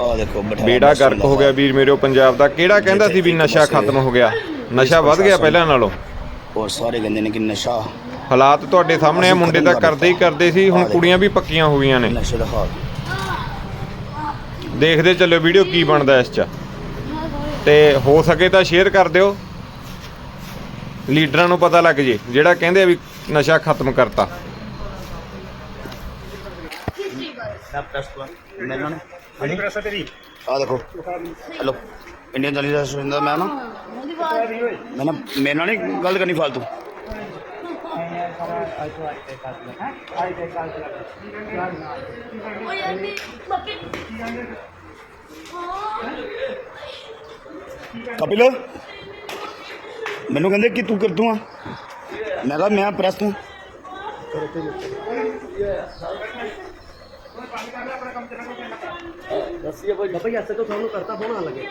ਆ ਦੇਖੋ ਬਠਿੰਡਾ ਬੇੜਾ ਗਰਕ ਹੋ ਗਿਆ ਵੀਰ ਮੇਰੋ ਪੰਜਾਬ ਦਾ ਕਿਹੜਾ ਕਹਿੰਦਾ ਸੀ ਵੀ ਨਸ਼ਾ ਖਤਮ ਹੋ ਗਿਆ? ਨਸ਼ਾ ਵੱਧ ਗਿਆ ਪਹਿਲਾਂ ਨਾਲੋਂ। ਔਰ ਸਾਰੇ ਕਹਿੰਦੇ ਨੇ ਕਿ ਨਸ਼ਾ ਹਾਲਾਤ ਤੁਹਾਡੇ ਸਾਹਮਣੇ ਆ ਮੁੰਡੇ ਤਾਂ ਕਰਦੇ ਹੀ ਕਰਦੇ ਸੀ ਹੁਣ ਕੁੜੀਆਂ ਵੀ ਪੱਕੀਆਂ ਹੋ ਗਈਆਂ ਨੇ। ਨਸ਼ੇ ਦਾ ਹਾਲ। ਦੇਖਦੇ ਚੱਲਿਓ ਵੀਡੀਓ ਕੀ ਬਣਦਾ ਇਸ 'ਚ। ਤੇ ਹੋ ਸਕੇ ਤਾਂ ਸ਼ੇਅਰ ਕਰ ਦਿਓ। ਲੀਡਰਾਂ ਨੂੰ ਪਤਾ ਲੱਗ ਜੇ ਜਿਹੜਾ ਕਹਿੰਦੇ ਆ ਵੀ ਨਸ਼ਾ ਖਤਮ ਕਰਤਾ। ਨਾ ਪ੍ਰੈਸ ਤੋਂ ਪ੍ਰੈਸ ਤੇਰੀ ਆ ਦੇਖੋ। ਹੈਲੋ। ਇੰਡੀਅਨ ਐਸੋਸੀਏਸ਼ਨ ਦਾ ਮੈਂ ਨਾ? ਮੈਂ ਨਾ ਮੇਰੇ ਨਾਲ ਨਹੀਂ ਗੱਲ ਕਰਨੀ ਫालतू ਬੱਕੇ ਕਪਿਲ ਮੈਨੂੰ ਕਹਿੰਦੇ ਕਿ ਤੂੰ ਕਰ ਤੂੰ ਆ? ਮੈਂ ਕਿਹਾ ਮੈਂ ਪ੍ਰੈਸ ਤੋਂ। ਬਾਬਾ ਜੀ ਐਸੇ ਤਾਂ ਤੁਹਾਨੂੰ ਕਰਤਾ ਫੋਨ ਆ ਲੱਗੇ।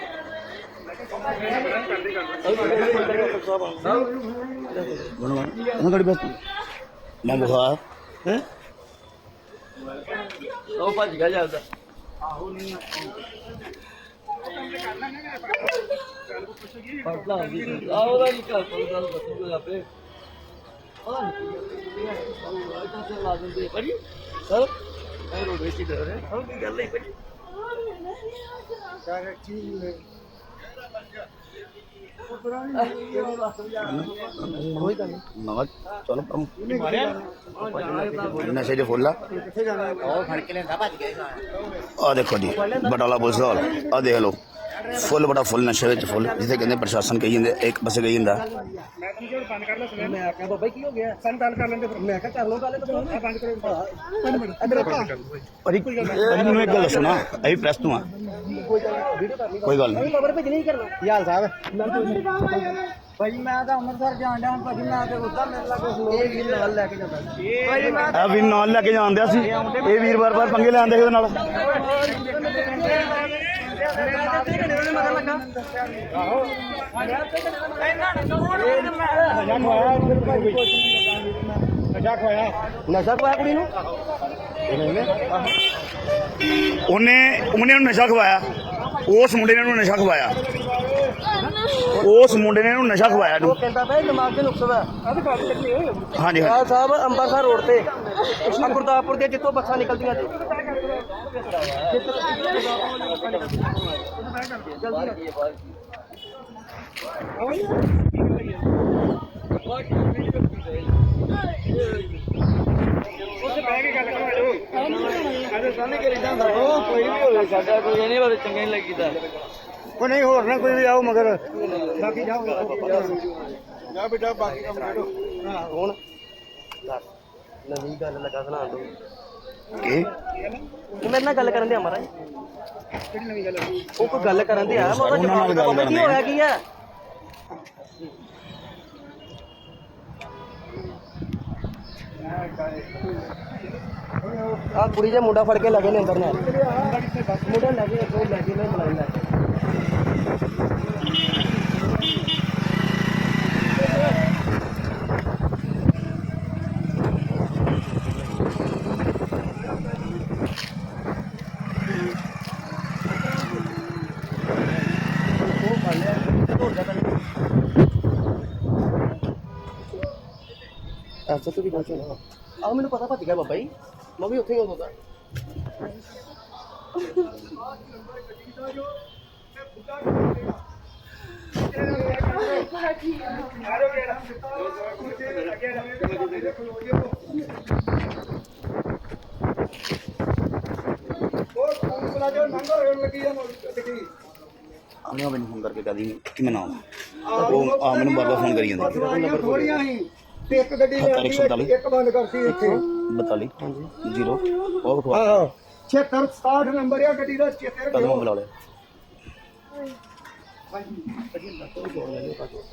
ਉਹਨਾਂ ਗੜੀ ਬਸ ਮੈਂ ਬੁਖਾਰ ਹੈ ਉਹ ਭੱਜ ਗਿਆ ਜਾਂਦਾ ਪੜਦਾ ਵੀ ਆ ਉਹਦਾ ਨਹੀਂ ਕਰ ਪੜਦਾ ਦੱਸੂਗਾ ਆਪੇ। ਪਤਾ ਨਹੀਂ ਉਹ ਆਇਤਾ ਸੇ ਲਾ ਦਿੰਦੇ ਭਾਜੀ ਸਰ। ਇਹ ਰੋਡ ਵੇਚੀ ਦੇ ਰਹੇ ਹਾਂ ਕੀ ਗੱਲ ਹੈ ਭਾਜੀ ਕੋਈ ਗੱਲ ਨਹੀਂ ਮੈਂ ਚਲੋ ਕੰਮ ਨਸ਼ੇ ਦੇ ਫੁੱਲ ਆ ਆ ਦੇਖੋ ਜੀ ਬਟਾਲਾ ਪੁਲਿਸ ਦਾ ਮੈਂ ਆਖਿਆ ਬਾਬਾ ਜੀ ਕੀ ਹੋ ਗਿਆ? ਸਾਨੂੰ ਗੱਲ ਕਰ ਲੈਂਦੇ ਮੈਂ ਕਿਹਾ ਕਰ ਲਓ ਗੱਲ ਤਾਂ ਬੰਦ ਕਰੋ। ਪੰਜ ਮਿੰਟ। ਇੱਧਰ ਭਾ ਭਾਜੀ ਭਾਜੀ ਮੈਨੂੰ ਇੱਕ ਗੱਲ ਦੱਸੋ ਨਾ ਅਸੀਂ ਪ੍ਰੈਸ ਤੋਂ ਆ। ਕੋਈ ਗੱਲ ਵੀਡੀਓ ਕਰ ਲਈ। ਕੋਈ ਗੱਲ ਨਹੀਂ। ਖਬਰ ਭੇਜਣੀ ਹੀ ਕਰਨਾ ਯਾਰ ਸਾਹਿਬ। ਭਾਈ ਮੈਂ ਤਾਂ ਅੰਮ੍ਰਿਤਸਰ ਜਾਣ ਡਿਆ ਭਾਜੀ ਮੈਂ ਤੇ ਉੱਦਾਂ ਮੇਰੇ ਲੱਗ ਲੋਕ ਵੀ ਨਾਲ ਲੈ ਕੇ ਜਾਂਦਾ। ਭਾਈ ਮੈਂ ਆ ਵੀ ਨਾਲ ਲੈ ਕੇ ਜਾਂਦਿਆ ਸੀ। ਇਹ ਵੀਰ ਵਾਰ ਵਾਰ ਪੰਗੇ ਲੈਂਦੇ ਇਹਦੇ ਨਾਲ। ਨਸ਼ਾ ਖਵਾਇਆ ਕੁੜੀ ਨੂੰ? ਉਹਨੇ ਉਹਨੇ ਉਹਨੂੰ ਨਸ਼ਾ ਖਵਾਇਆ। ਉਸ ਮੁੰਡੇ ਨੇ ਉਹਨੂੰ ਨਸ਼ਾ ਖਵਾਇਆ। ਉਸ ਮੁੰਡੇ ਨੇ ਉਹਨੂੰ ਨਸ਼ਾ ਖਵਾਇਆ ਉਹ ਕਹਿੰਦਾ ਭਾਈ ਦਿਮਾਗ 'ਚ ਨੁਕਸ ਵਾ। ਹਾਂਜੀ ਹਾਂਜੀ। ਸਾਹਿਬ ਅੰਮ੍ਰਿਤਸਰ ਰੋਡ ਤੇ ਗੁਰਦਾਸਪੁਰ ਦੇ ਜਿੱਥੋਂ ਬੱਸਾਂ ਨਿਕਲਦੀਆਂ ਹੋਵੇ ਸਾਡਾ ਕੋਈ ਇਹਨੇ ਬਾਰੇ ਚੰਗਾ ਨਹੀਂ ਲੱਗੀਦਾ ਉਹ ਨਹੀਂ ਹੋਰ ਨਾ ਕੋਈ ਵੀ ਆਓ ਮਗਰ। ਬਾਕੀ ਜਾਓ। ਜਾ ਬੇਟਾ ਬਾਕੀ ਕੰਮ ਕਰੋ। ਹੁਣ। ਦੱਸ ਨਵੀਂ ਗੱਲ ਲੱਗਾ ਸੁਣਾ ਦੋ ਕੀ ਮੇਰੇ ਨਾਲ ਗੱਲ ਕਰਨ ਦੇ ਆ ਮਹਾਰਾਜ। ਕਿਹੜੀ ਨਵੀਂ ਗੱਲ ਉਹ ਕੋਈ ਗੱਲ ਕਰਨ ਦੇ ਆ ਮੈਂ ਉਹਦਾ ਉਹਨਾਂ ਨਾਲ ਜਵਾਬ ਗੱਲ ਕੀ ਕਰਨੀ ਹੋਇਆ ਕੀ ਆ? ਆ ਕੁੜੀ ਦੇ ਮੁੰਡਾ ਫੜ ਕੇ ਲੱਗੇ ਨੇ ਅੰਦਰ ਨੇ ਮੁੰਡਾ ਲੱਗੇ ਕੋਈ ਲੱਗੇ ਨੇ ਬੁਲਾਈ ਲੈ ਅੱਛਾ ਤੂੰ ਵੀ ਪਹੁੰਚੋ ਆ ਮੈਨੂੰ ਪਤਾ ਭੱਜ ਗਿਆ ਬਾਬਾ ਜੀ ਮੈਂ ਵੀ ਉੱਥੇ ਹੀ ਹੁੰਦਾ ਆਨੇ ਮੈਨੂੰ ਫੋਨ ਕਰਕੇ ਕਹਦੀ ਕਿ ਮੈਂ ਨਾ ਆਵਾਂ। ਉਹ ਆ ਮੈਨੂੰ ਬਾਰ ਬਾਰ ਫੋਨ ਕਰੀ ਜਾਂਦੇ ਥੋੜੀਆਂ ਸੀ ਤੇ ਇੱਕ ਗੱਡੀ ਨੇ 147 ਇੱਕ ਬੰਦ ਕਰਤੀ ਇੱਥੇ 42 ਹਾਂਜੀ 0 ਉਹ ਵਿਖਵਾ ਹਾਂ 76 67 ਨੰਬਰ ਆ ਗੱਡੀ ਦਾ 76 ਕਦੋਂ ਬੁਲਾ ਲਿਆ ਹਾਂਜੀ ਗੱਡੀ ਦਾ ਕੋਈ ਬੋਲ ਨਹੀਂ ਪਾਦੋ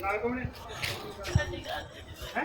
ਨਾਲ ਕੋਣ ਹੈ ਹੈ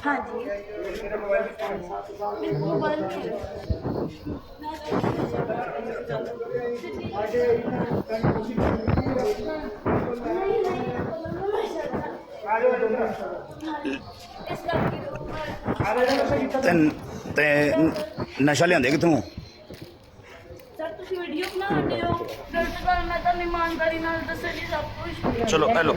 ਹਾਂਜੀ। ਮੇਰੇ ਮੋਬਾਈਲ ਤੇ ਇਸ ਤੇ ਤੇ ਨਸ਼ਾ ਲਿਆਂਦੇ ਕਿੱਥੋਂ? ਤੁਸੀਂ ਵੀਡੀਓ ਬਣਾਉਂਦੇ ਹੋ? ਗਲਤ ਗੱਲ ਮੈਂ ਤੁਹਾਨੂੰ ਇਮਾਨਦਾਰੀ ਨਾਲ ਦੱਸਿਆ ਜੀ ਸਭ ਕੁਝ ਚਲੋ ਹੈਲੋ